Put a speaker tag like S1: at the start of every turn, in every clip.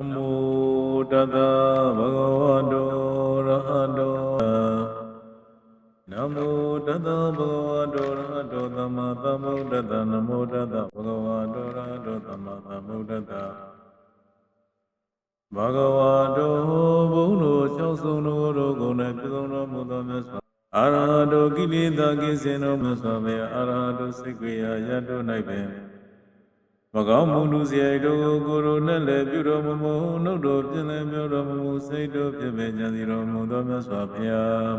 S1: နမောတတဗဂဝတောရဟတောနမောတတဗဂဝတောရဟတောသမ္မာသမ္ဗုဒ္ဓတ္တနမောတတဗဂဝတောရဟတောသမ္မာသမ္ဗုဒ္ဓတ္တဘဂဝတောဘုံတို့၆ဆုံးတို့တို့ကိုယ်နဲ့ပြုဆုံးတော်မူသောမြတ်စွာအာရဟတောကိလေသာကိစေနောမြတ်စွာဘုရားအာရဟတောစိတ်ကြရာရတ်တို့၌ပင် မကောင်းမှုလူစရိုက်တို့ကိုကိုယ်တော်နဲ့လည်းပြုတော်မမူနှုတ်တော်ပြင်လည်းပြောတော်မမူစိတ်တော်ဖြစ်ပေကြစီတော်မူသောမြတ်စွာဘုရား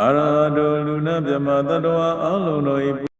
S1: အရဟတောလူနာမြမတ္တဝါအလုံးတို့၏